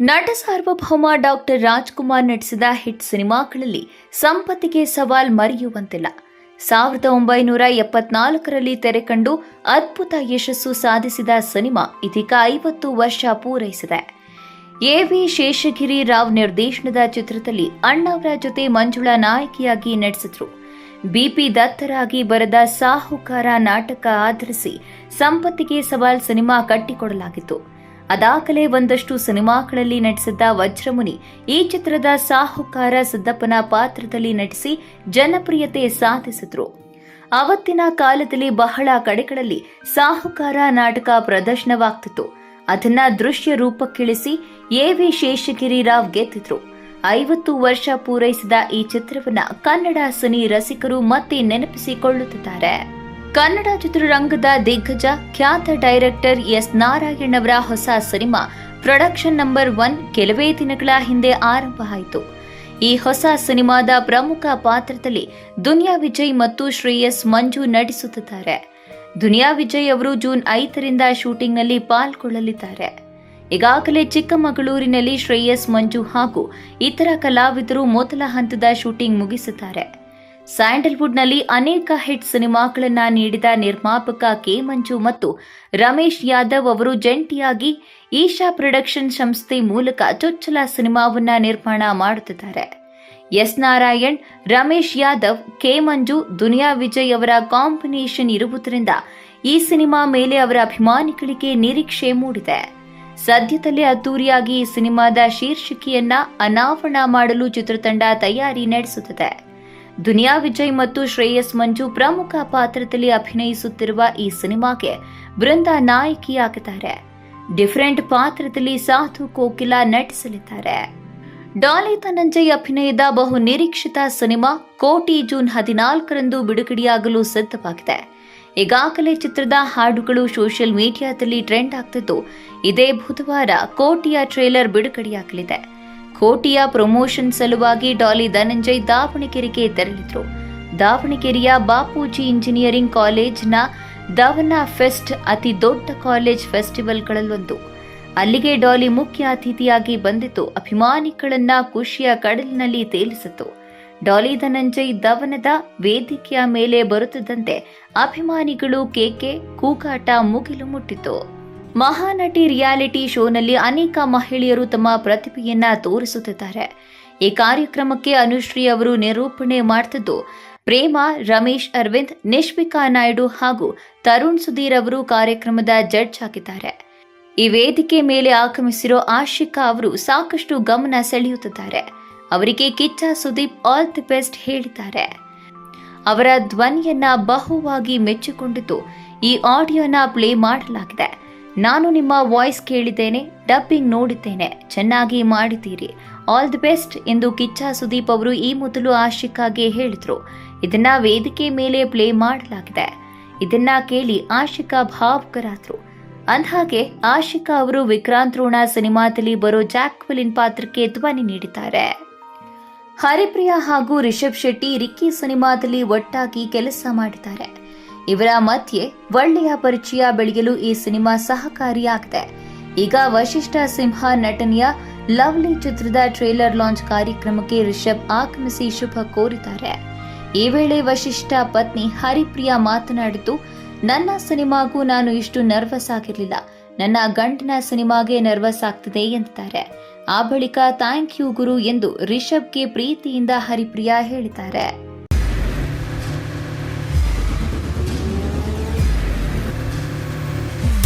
ನಟ ಸಾರ್ವಭೌಮ ಡಾಕ್ಟರ್ ರಾಜ್ಕುಮಾರ್ ನಟಿಸಿದ ಹಿಟ್ ಸಿನಿಮಾಗಳಲ್ಲಿ ಸಂಪತ್ತಿಗೆ ಸವಾಲ್ ಮರೆಯುವಂತಿಲ್ಲ. ಸಾವಿರದ ಒಂಬೈನೂರ ಎಪ್ಪತ್ನಾಲ್ಕರಲ್ಲಿ ತೆರೆಕಂಡು ಅದ್ಭುತ ಯಶಸ್ಸು ಸಾಧಿಸಿದ ಸಿನಿಮಾ ಇದೀಗ ಐವತ್ತು ವರ್ಷ ಪೂರೈಸಿದೆ. ಎ ವಿ ಶೇಷಗಿರಿ ರಾವ್ ನಿರ್ದೇಶನದ ಚಿತ್ರದಲ್ಲಿ ಅಣ್ಣವರ ಜೊತೆ ಮಂಜುಳಾ ನಾಯಕಿಯಾಗಿ ನಟಿಸಿದ್ರು. ಬಿಪಿ ದತ್ತರಾಗಿ ಬರೆದ ಸಾಹುಕಾರ ನಾಟಕ ಆಧರಿಸಿ ಸಂಪತ್ತಿಗೆ ಸವಾಲ್ ಸಿನಿಮಾ ಕಟ್ಟಿಕೊಡಲಾಗಿತ್ತು. ಅದಾಗಲೇ ಒಂದಷ್ಟು ಸಿನಿಮಾಗಳಲ್ಲಿ ನಟಿಸಿದ್ದ ವಜ್ರಮುನಿ ಈ ಚಿತ್ರದ ಸಾಹುಕಾರ ಸಿದ್ದಪ್ಪನ ಪಾತ್ರದಲ್ಲಿ ನಟಿಸಿ ಜನಪ್ರಿಯತೆ ಸಾಧಿಸಿದ್ರು. ಅವತ್ತಿನ ಕಾಲದಲ್ಲಿ ಬಹಳ ಕಡೆಗಳಲ್ಲಿ ಸಾಹುಕಾರ ನಾಟಕ ಪ್ರದರ್ಶನವಾಗ್ತಿತ್ತು. ಅದನ್ನ ದೃಶ್ಯ ರೂಪಕ್ಕಿಳಿಸಿ ಎ ವಿ ಶೇಷಗಿರಿ ರಾವ್ ಗೆದ್ದಿದ್ರು. ಐವತ್ತು ವರ್ಷ ಪೂರೈಸಿದ ಈ ಚಿತ್ರವನ್ನ ಕನ್ನಡ ಸಿನಿ ರಸಿಕರು ಮತ್ತೆ ನೆನಪಿಸಿಕೊಳ್ಳುತ್ತಿದ್ದಾರೆ. ಕನ್ನಡ ಚಿತ್ರರಂಗದ ದಿಗ್ಗಜ ಖ್ಯಾತ ಡೈರೆಕ್ಟರ್ ಎಸ್ ನಾರಾಯಣ್ ಅವರ ಹೊಸ ಸಿನಿಮಾ ಪ್ರೊಡಕ್ಷನ್ ನಂಬರ್ ಒನ್ ಕೆಲವೇ ದಿನಗಳ ಹಿಂದೆ ಆರಂಭ ಆಯಿತು. ಈ ಹೊಸ ಸಿನಿಮಾದ ಪ್ರಮುಖ ಪಾತ್ರದಲ್ಲಿ ದುನಿಯಾ ವಿಜಯ್ ಮತ್ತು ಶ್ರೇಯಸ್ ಮಂಜು ನಟಿಸುತ್ತಿದ್ದಾರೆ. ದುನಿಯಾ ವಿಜಯ್ ಅವರು ಜೂನ್ ಐದರಿಂದ ಶೂಟಿಂಗ್ನಲ್ಲಿ ಪಾಲ್ಗೊಳ್ಳಲಿದ್ದಾರೆ. ಈಗಾಗಲೇ ಚಿಕ್ಕಮಗಳೂರಿನಲ್ಲಿ ಶ್ರೇಯಸ್ ಮಂಜು ಹಾಗೂ ಇತರ ಕಲಾವಿದರು ಮೊದಲ ಹಂತದ ಶೂಟಿಂಗ್ ಮುಗಿಸಿದ್ದಾರೆ. ಸ್ಯಾಂಡಲ್ವುಡ್ನಲ್ಲಿ ಅನೇಕ ಹಿಟ್ ಸಿನಿಮಾಗಳನ್ನು ನೀಡಿದ ನಿರ್ಮಾಪಕ ಕೆ ಮಂಜು ಮತ್ತು ರಮೇಶ್ ಯಾದವ್ ಅವರು ಜಂಟಿಯಾಗಿ ಈಶಾ ಪ್ರೊಡಕ್ಷನ್ ಸಂಸ್ಥೆ ಮೂಲಕ ಚೊಚ್ಚಲ ಸಿನಿಮಾವನ್ನ ನಿರ್ಮಾಣ ಮಾಡುತ್ತಿದ್ದಾರೆ. ಎಸ್ ನಾರಾಯಣ್, ರಮೇಶ್ ಯಾದವ್, ಕೆ ಮಂಜು, ದುನಿಯಾ ವಿಜಯ್ ಅವರ ಕಾಂಬಿನೇಷನ್ ಇರುವುದರಿಂದ ಈ ಸಿನಿಮಾ ಮೇಲೆ ಅವರ ಅಭಿಮಾನಿಗಳಿಗೆ ನಿರೀಕ್ಷೆ ಮೂಡಿದೆ. ಸದ್ಯದಲ್ಲೇ ಅದ್ದೂರಿಯಾಗಿ ಈ ಸಿನಿಮಾದ ಶೀರ್ಷಿಕೆಯನ್ನ ಅನಾವರಣ ಮಾಡಲು ಚಿತ್ರತಂಡ ತಯಾರಿ ನಡೆಸುತ್ತಿದೆ. ದುನಿಯಾ ವಿಜಯ್ ಮತ್ತು ಶ್ರೇಯಸ್ ಮಂಜು ಪ್ರಮುಖ ಪಾತ್ರದಲ್ಲಿ ಅಭಿನಯಿಸುತ್ತಿರುವ ಈ ಸಿನಿಮಾಗೆ ಬೃಂದ ನಾಯಕಿಯಾಗಿದ್ದಾರೆ ಡಿಫರೆಂಟ್ ಪಾತ್ರದಲ್ಲಿ ಸಾಧು ಕೋಕಿಲಾ ನಟಿಸಲಿದ್ದಾರೆ. ಡಾಲಿ ಧನಂಜಯ್ ಅಭಿನಯದ ಬಹು ನಿರೀಕ್ಷಿತ ಸಿನಿಮಾ ಕೋಟಿ ಜೂನ್ ಹದಿನಾಲ್ಕರಂದು ಬಿಡುಗಡೆಯಾಗಲು ಸಿದ್ಧವಾಗಿದೆ. ಈಗಾಗಲೇ ಚಿತ್ರದ ಹಾಡುಗಳು ಸೋಷಿಯಲ್ ಮೀಡಿಯಾದಲ್ಲಿ ಟ್ರೆಂಡ್ ಆಗ್ತಿದ್ದು, ಇದೇ ಬುಧವಾರ ಕೋಟಿಯ ಟ್ರೇಲರ್ ಬಿಡುಗಡೆಯಾಗಲಿದೆ. ಕೋಟಿಯ ಪ್ರಮೋಷನ್ ಸಲುವಾಗಿ ಡಾಲಿ ಧನಂಜಯ್ ದಾವಣಗೆರೆಗೆ ತೆರಳಿದ್ರು. ದಾವಣಗೆರೆಯ ಬಾಪೂಜಿ ಇಂಜಿನಿಯರಿಂಗ್ ಕಾಲೇಜ್ನ ದವನ ಫೆಸ್ಟ್ ಅತಿ ದೊಡ್ಡ ಕಾಲೇಜ್ ಫೆಸ್ಟಿವಲ್ಗಳಲ್ಲೊಂದು. ಅಲ್ಲಿಗೆ ಡಾಲಿ ಮುಖ್ಯ ಅತಿಥಿಯಾಗಿ ಬಂದಿತು. ಅಭಿಮಾನಿಗಳನ್ನ ಖುಷಿಯ ಕಡಲಿನಲ್ಲಿ ತೇಲಿಸಿತು. ಡಾಲಿ ಧನಂಜಯ್ ದವನದ ವೇದಿಕೆಯ ಮೇಲೆ ಬರುತ್ತಿದ್ದಂತೆ ಅಭಿಮಾನಿಗಳು ಕೇಕೆ, ಕೂಗಾಟ ಮುಗಿಲು ಮುಟ್ಟಿತು. ಮಹಾನಟಿ ರಿಯಾಲಿಟಿ ಶೋನಲ್ಲಿ ಅನೇಕ ಮಹಿಳೆಯರು ತಮ್ಮ ಪ್ರತಿಭೆಯನ್ನ ತೋರಿಸುತ್ತಿದ್ದಾರೆ. ಈ ಕಾರ್ಯಕ್ರಮಕ್ಕೆ ಅನುಶ್ರೀ ಅವರು ನಿರೂಪಣೆ ಮಾಡ್ತಿದ್ದು, ಪ್ರೇಮ, ರಮೇಶ್ ಅರವಿಂದ್, ನಿಶ್ವಿಕಾ ನಾಯ್ಡು ಹಾಗೂ ತರುಣ್ ಸುಧೀರ್ ಅವರು ಕಾರ್ಯಕ್ರಮದ ಜಡ್ಜ್ ಆಗಿದ್ದಾರೆ. ಈ ವೇದಿಕೆ ಮೇಲೆ ಆಗಮಿಸಿರೋ ಆಶಿಕಾ ಅವರು ಸಾಕಷ್ಟು ಗಮನ ಸೆಳೆಯುತ್ತಿದ್ದಾರೆ. ಅವರಿಗೆ Kichcha Sudeep all the best ಹೇಳಿದ್ದಾರೆ. ಅವರ ಧ್ವನಿಯನ್ನ ಬಹುವಾಗಿ ಮೆಚ್ಚಿಕೊಂಡಿದ್ದು ಈ ಆಡಿಯೋನ ಪ್ಲೇ ಮಾಡಲಾಗಿದೆ. ನಾನು ನಿಮ್ಮ ವಾಯ್ಸ್ ಕೇಳಿದ್ದೇನೆ, ಡಬ್ಬಿಂಗ್ ನೋಡಿದ್ದೇನೆ, ಚೆನ್ನಾಗಿ ಮಾಡಿದ್ದೀರಿ. ಆಲ್ ದಿ ಬೆಸ್ಟ್ ಎಂದು ಕಿಚ್ಚ ಸುದೀಪ್ ಅವರು ಈ ಮೊದಲು ಆಶಿಕಾಗೆ ಹೇಳಿದ್ರು. ಇದನ್ನ ವೇದಿಕೆ ಮೇಲೆ ಪ್ಲೇ ಮಾಡಲಾಗಿದೆ. ಇದನ್ನ ಕೇಳಿ ಆಶಿಕಾ ಭಾವುಕರಾದ್ರು. ಅಂದಹಾಗೆ, ಆಶಿಕಾ ಅವರು ವಿಕ್ರಾಂತ್ ರೋಣ ಸಿನಿಮಾದಲ್ಲಿ ಬರೋ ಜಾಕ್ವೆಲಿನ್ ಪಾತ್ರಕ್ಕೆ ಧ್ವನಿ ನೀಡಿದ್ದಾರೆ. ಹರಿಪ್ರಿಯಾ ಹಾಗೂ ರಿಷಬ್ ಶೆಟ್ಟಿ ರಿಕ್ಕಿ ಸಿನಿಮಾದಲ್ಲಿ ಒಟ್ಟಾಗಿ ಕೆಲಸ ಮಾಡಿದ್ದಾರೆ. ಇವರ ಮಧ್ಯೆ ಒಳ್ಳೆಯ ಪರಿಚಯ ಬೆಳೆಯಲು ಈ ಸಿನಿಮಾ ಸಹಕಾರಿಯಾಗಿದೆ. ಈಗ ವಶಿಷ್ಠ ಸಿಂಹ ನಟನೆಯ ಲವ್ಲಿ ಚಿತ್ರದ ಟ್ರೇಲರ್ ಲಾಂಚ್ ಕಾರ್ಯಕ್ರಮಕ್ಕೆ ರಿಷಬ್ ಆಗಮಿಸಿ ಶುಭ ಕೋರಿದ್ದಾರೆ. ಈ ವೇಳೆ ವಶಿಷ್ಠ ಪತ್ನಿ ಹರಿಪ್ರಿಯಾ ಮಾತನಾಡಿದ್ದು, ನನ್ನ ಸಿನಿಮಾಗೂ ನಾನು ಇಷ್ಟು ನರ್ವಸ್ ಆಗಿರಲಿಲ್ಲ. ನನ್ನ ಗಂಡನ ಸಿನಿಮಾಗೆ ನರ್ವಸ್ ಆಗ್ತಿದೆ ಎಂದಿದ್ದಾರೆ. ಆ ಬಳಿಕ ಥ್ಯಾಂಕ್ ಯು ಗುರು ಎಂದು ರಿಷಬ್ಗೆ ಪ್ರೀತಿಯಿಂದ ಹರಿಪ್ರಿಯಾ ಹೇಳಿದ್ದಾರೆ.